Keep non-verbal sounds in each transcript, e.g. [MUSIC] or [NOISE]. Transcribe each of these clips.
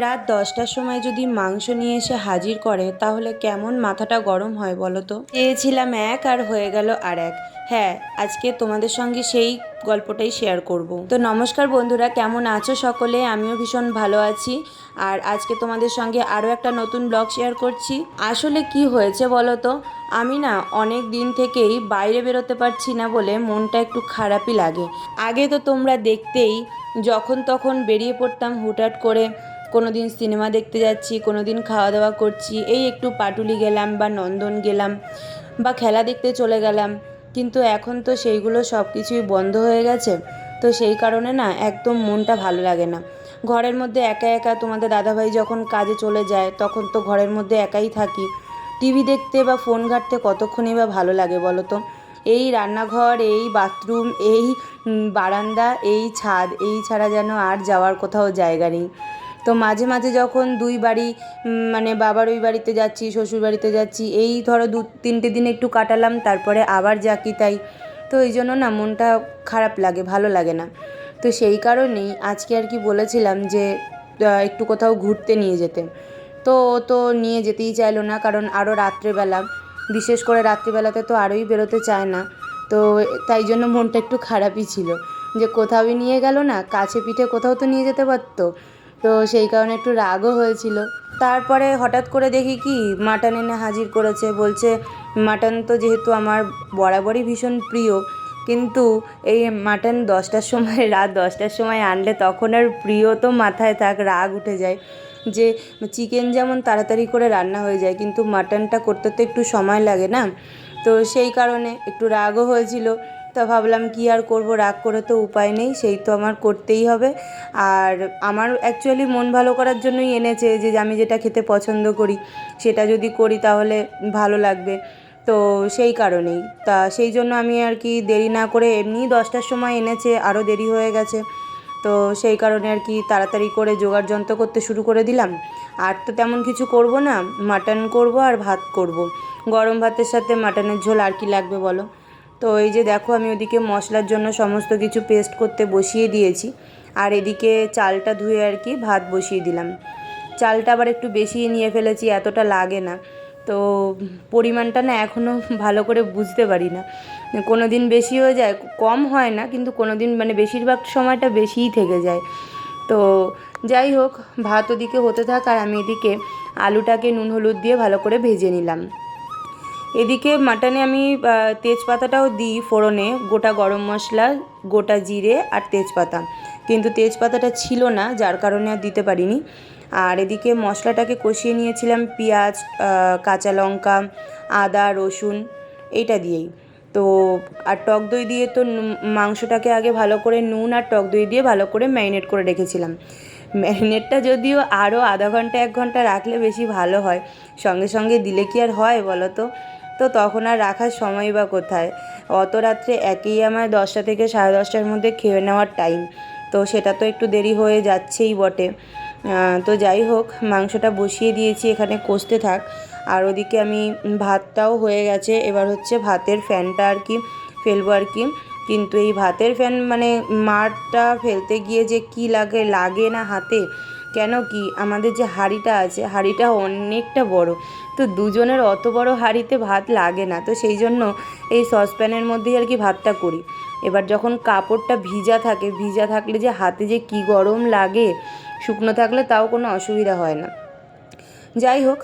রাত দশটার সময় যদি মাংস নিয়ে এসে হাজির করে, তাহলে কেমন মাথাটা গরম হয় বলো তো? চেয়েছিলাম এক আর হয়ে গেল আর এক। হ্যাঁ আজকে তোমাদের সঙ্গে সেই গল্পটাই শেয়ার করব। তো নমস্কার বন্ধুরা, কেমন আছো সকলে? আমিও ভীষণ ভালো আছি। আর আজকে তোমাদের সঙ্গে আরও একটা নতুন ব্লগ শেয়ার করছি। আসলে কি হয়েছে বলো তো? আমি না অনেক দিন থেকেই বাইরে বেরোতে পারছি না বলে মনটা একটু খারাপই লাগে। আগে তো তোমরা দেখতেই যখন তখন বেরিয়ে পড়তাম হুটহাট করে। কোনো দিন সিনেমা দেখতে যাচ্ছি কোনো দিন খাওয়া দাওয়া করছি, এই একটু পাটুলি গেলাম বা নন্দন গেলাম বা খেলা দেখতে চলে গেলাম। কিন্তু এখন তো সেইগুলো সব কিছুই বন্ধ হয়ে গেছে। তো সেই কারণে না একদম মনটা ভালো লাগে না। ঘরের মধ্যে একা একা তোমাদের দাদাভাই যখন কাজে চলে যায়, তখন তো ঘরের মধ্যে একাই থাকি। টিভি দেখতে বা ফোন ঘাঁটতে কতক্ষণই বা ভালো লাগে বলো তো? এই রান্নাঘর, এই বাথরুম, এই বারান্দা, এই ছাদ, এই ছাড়া যেন আর যাওয়ার কোথাও জায়গা নেই। তো মাঝে মাঝে যখন দুই বাড়ি মানে বাবার ওই বাড়িতে যাচ্ছি, শ্বশুর বাড়িতে যাচ্ছি, এই ধরো দু, তিনটে দিন একটু কাটালাম, তারপরে আবার যা কি তাই। তো এই জন্য না মনটা খারাপ লাগে, ভালো লাগে না। তো সেই কারণেই আজকে আর কি বলেছিলাম যে একটু কোথাও ঘুরতে নিয়ে যেতে। তো তো নিয়ে যেতেই চাইলো না, কারণ আরও রাত্রেবেলা, বিশেষ করে রাত্রিবেলাতে তো আরোই বেরোতে চায় না। তো তাই জন্য মনটা একটু খারাপই ছিল। যে কোথাওই নিয়ে গেল না, কাছে পিঠে কোথাও তো নিয়ে যেতে পারতো। তো সেই কারণে একটু রাগও হয়েছিল। তারপরে হঠাৎ করে দেখি কি মাটন এনে হাজির করেছে। বলছে মাটন তো যেহেতু আমার বরাবরই ভীষণ প্রিয়, কিন্তু এই মাটন দশটার সময়, [LAUGHS] রাত দশটার সময় আনলে তখন আর প্রিয় তো মাথায় থাক, রাগ উঠে যায়। যে চিকেন যেমন তাড়াতাড়ি করে রান্না হয়ে যায়, কিন্তু মাটনটা করতে তো একটু সময় লাগে না? তো সেই কারণে একটু রাগও হয়েছিল। তা ভাবলাম কি আর করব, রাগ করে তো উপায় নেই, সেই তো আমার করতেই হবে। আর আমার অ্যাকচুয়ালি মন ভালো করার জন্যই এনেছে যে, আমি যেটা খেতে পছন্দ করি, সেটা যদি করি তাহলে ভালো লাগবে। তো সেই কারণেই। তা সেই জন্য আমি আর কি দেরি না করে এমনিই দশটার সময় এনেছে আরও দেরি হয়ে গেছে। তো সেই কারণে আর কি তাড়াতাড়ি করে জোগাড় যন্ত্র করতে শুরু করে দিলাম। আর তো তেমন কিছু করব না, মাটন করব আর ভাত করব। গরম ভাতের সাথে মাটনের ঝোল আর কি লাগবে বলো? তো এই যে দেখো, আমি ওদিকে মশলার জন্য সমস্ত কিছু পেস্ট করতে বসিয়ে দিয়েছি। আর এদিকে চালটা ধুয়ে আর কি ভাত বসিয়ে দিলাম। চালটা আবার একটু বেশি নিয়ে ফেলেছি, এতটা লাগে না। তো পরিমাণটা না এখনও ভালো করে বুঝতে পারি না। কোনো দিন বেশি হয়ে যায়, কম হয় না, কিন্তু কোনো দিন মানে বেশিরভাগ সময়টা বেশিই থেকে যায়। তো যাই হোক, ভাত ওদিকে হতে থাক আর আমি এদিকে আলুটাকে নুন হলুদ দিয়ে ভালো করে ভেজে নিলাম। এদিকে মাটনে আমি তেজপাতাটাও দিই ফোড়নে, গোটা গরম মশলা, গোটা জিরে আর তেজপাতা। কিন্তু তেজপাতাটা ছিল না, যার কারণে আর দিতে পারিনি। আর এদিকে মশলাটাকে কষিয়ে নিয়েছিলাম পেঁয়াজ কাঁচা লঙ্কা, আদা, রসুন, এইটা দিয়েই। তো, আর টক দই দিয়ে তো মাংসটাকে আগে ভালো করে নুন আর টক দই দিয়ে ভালো করে ম্যারিনেট করে রেখেছিলাম। ম্যারিনেটটা যদিও আরও আধা ঘণ্টা, এক ঘণ্টা রাখলে বেশি ভালো হয়। সঙ্গে সঙ্গে দিলে কি আর হয় বলো তো? তো তখন আর রাখার সময় বা কোথায়? অত রাত্রে একেই আমার দশটা থেকে সাড়ে দশটার মধ্যে খেয়ে নেওয়ার টাইম তো সেটা তো একটু দেরি হয়ে যাচ্ছেই বটে। তো যাই হোক, মাংসটা বসিয়ে দিয়েছি, এখানে কষতে থাক। আর ওদিকে আমি ভাতটাও হয়ে গেছে। এবার হচ্ছে ভাতের ফ্যানটা আর কি ফেলব আর কি। কিন্তু এই ভাতের ফ্যান মানে মারটা ফেলতে গিয়ে যে কি লাগে লাগে না হাতে কেন কি আমাদের যে হাঁড়িটা আছে, হাঁড়িটা অনেকটা বড়। তো দুজনের অত বড় হাঁড়িতে ভাত লাগে না, তো সেই জন্য এই সসপ্যানের মধ্যেই আর কি ভাতটা করি। এবার যখন কাপড়টা ভিজা থাকে, ভিজা থাকলে যে হাতে যে কি গরম লাগে, শুকনো থাকলে তাও কোনো অসুবিধা হয় না। যাই হোক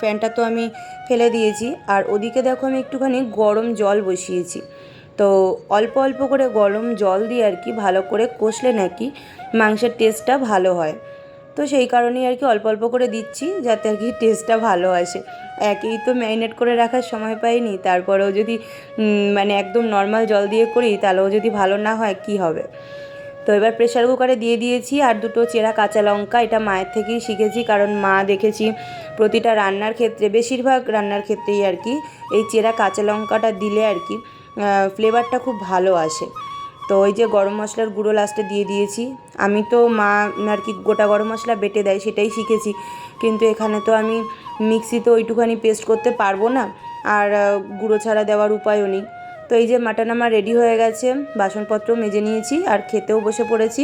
ফ্যানটা তো আমি ফেলে দিয়েছি, আর ওদিকে দেখো আমি একটুখানি গরম জল বসিয়েছি। তো অল্প অল্প করে গরম জল দিয়ে আর কি ভালো করে কষলে নাকি মাংসের টেস্টটা ভালো হয়। তো সেই কারণেই আর কি অল্প অল্প করে দিচ্ছি যাতে আর কি টেস্টটা ভালো আসে। একেই তো ম্যারিনেট করে রাখার সময় পাইনি, তারপরেও যদি মানে একদম নর্মাল জল দিয়ে করি, তাহলেও যদি ভালো না হয়, কি হবে? তো এবার প্রেশার কুকারে দিয়ে দিয়েছি আর দুটো চেরা কাঁচা লঙ্কা, এটা মায়ের থেকেই শিখেছি, কারণ মা দেখেছি প্রতিটা রান্নার ক্ষেত্রে, বেশিরভাগ রান্নার ক্ষেত্রেই আর কি এই চেরা কাঁচা লঙ্কাটা দিলে আর কি ফ্লেভারটা খুব ভালো আসে। তো ওই যে গরম মশলার গুঁড়ো লাস্টে দিয়ে দিয়েছি। আমি তো মা আর কি গোটা গরম মশলা বেটে দেয়, সেটাই শিখেছি। কিন্তু এখানে তো আমি মিক্সিতে ওইটুখানি পেস্ট করতে পারব না। আর গুঁড়ো ছাড়া দেওয়ার উপায়ও নেই। তো এই যে মাটন আমার রেডি হয়ে গেছে, বাসনপত্র মেজে নিয়েছি আর খেতেও বসে পড়েছি,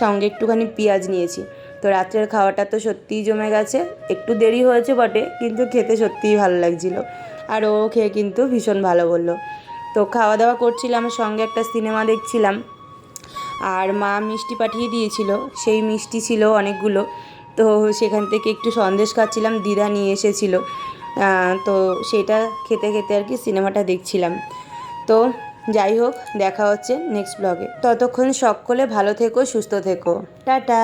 সঙ্গে একটুখানি পেঁয়াজ নিয়েছি। তো রাত্রের খাওয়াটা তো সত্যিই জমে গেছে। একটু দেরি হয়েছে বটে, কিন্তু খেতে সত্যিই ভালো লাগছিল। আর ও খেয়ে কিন্তু ভীষণ ভালো বলল। তো খাওয়া দাওয়া করছিলাম, সঙ্গে একটা সিনেমা দেখছিলাম। আর মা মিষ্টি পাঠিয়ে দিয়েছিল, সেই মিষ্টি ছিল অনেকগুলো। তো সেখান থেকে একটু সন্দেশ খাচ্ছিলাম, দিদা নিয়ে এসেছিল। তো সেটা খেতে খেতে আর কি সিনেমাটা দেখছিলাম। তো যাই হোক, দেখা হচ্ছে নেক্সট ব্লগে ততক্ষণ সকলে ভালো থেকো, সুস্থ থেকো। টাটা!